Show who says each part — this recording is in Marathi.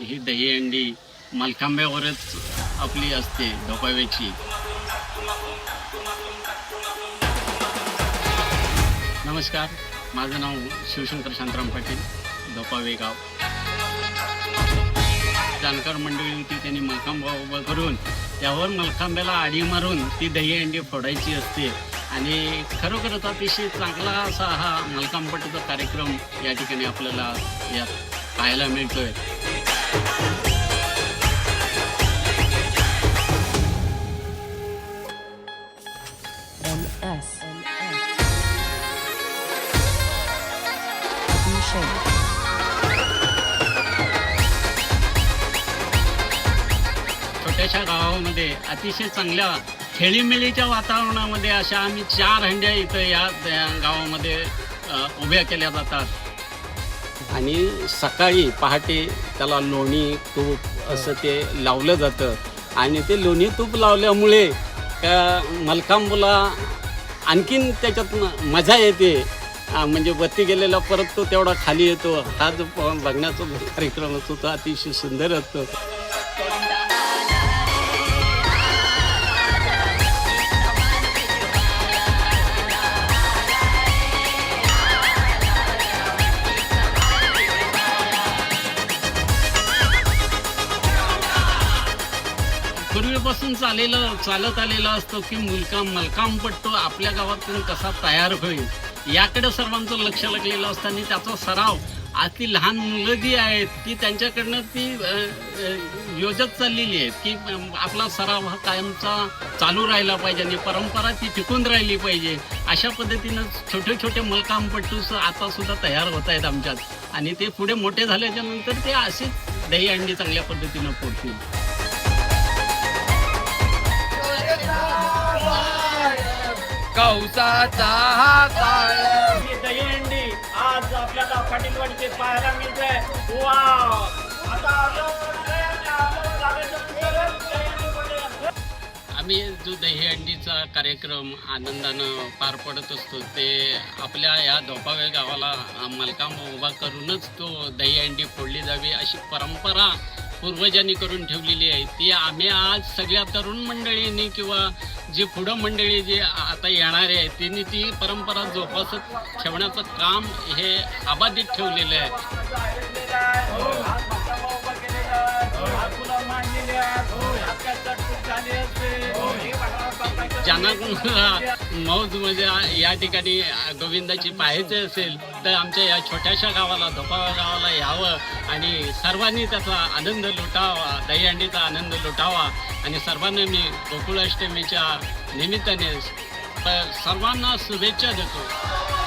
Speaker 1: ही दहीहंडी मलखांब्यावरच आपली असते धोपाव्याची नमस्कार माझं नाव शिवशंकर शांतराम पाटील धोपावे गाव. जाणकार मंडळी होती त्यांनी मलखांबा उभा करून त्यावर मलखांब्याला आडी मारून ती दहीहंडी फोडायची असते. आणि खरोखरच अतिशय चांगला असा हा मलखांबपट्टीचा कार्यक्रम या ठिकाणी आपल्याला यात पाहायला मिळतोय.
Speaker 2: MS. Shape.
Speaker 1: छोट्याशा गावामध्ये अतिशय चांगल्या खेळीमेळीच्या वातावरणामध्ये अशा आम्ही चार हंड्या इथं या गावामध्ये उभ्या केल्या जातात आणि सकाळी पहाटे त्याला लोणी तूप असं ते लावलं जातं. आणि ते लोणी तूप लावल्यामुळे त्या मलकांबूला आणखीन त्याच्यात मजा येते. म्हणजे वरती गेलेला परत तो तेवढा खाली येतो. हा जो बघण्याचा कार्यक्रम असतो तो अतिशय सुंदर असतो. पूर्वीपासून चालेलं चालत आलेलं असतं की मुलकाम मलकामपट्टू आपल्या गावातून कसा तयार होईल याकडे सर्वांचं लक्ष लागलेलं असतं आणि त्याचा सराव आज ती लहान मुलं जी आहेत ती त्यांच्याकडनं ती योजत चाललेली आहेत की आपला सराव हा कायमचा चालू राहिला पाहिजे आणि परंपरा ती टिकून राहिली पाहिजे. अशा पद्धतीनं छोटे छोटे मलकामपट्टूस आता सुद्धा तयार होत आहेत आमच्यात. आणि ते पुढे मोठे झाल्याच्यानंतर ते असेच दही अंडी चांगल्या पद्धतीनं पोडतील
Speaker 3: कौसाचा हा काळ
Speaker 1: ही दहीहंडी आज आपल्याला पाटीलवाडीचे पाहायला मिळते वाव. आता आम्ही जो दहीहंडीचा कार्यक्रम आनंदानं पार पडत असतो ते आपल्या या धोपावे गावाला मलकाम उभा करूनच तो दहीहंडी फोडली जावी अशी परंपरा पूर्वजांनी करून ठेवलेली आहे. ती आम्ही आज सगळ्या तरुण मंडळींनी किंवा जी पुढं मंडळी जी आता येणारे आहेत त्यांनी ती परंपरा जोपासत ठेवण्याचं काम हे अबाधित ठेवलेलं आहे. ज्यांना मौज म्हणजे या ठिकाणी गोविंदाची पाहायचे असेल तर आमच्या या छोट्याशा गावाला धोपावा गावाला यावं आणि सर्वांनी त्याचा आनंद लुटावा दहीहंडीचा आनंद लुटावा आणि सर्वांना मी गोकुळाष्टमीच्या निमित्ताने सर्वांना शुभेच्छा देतो.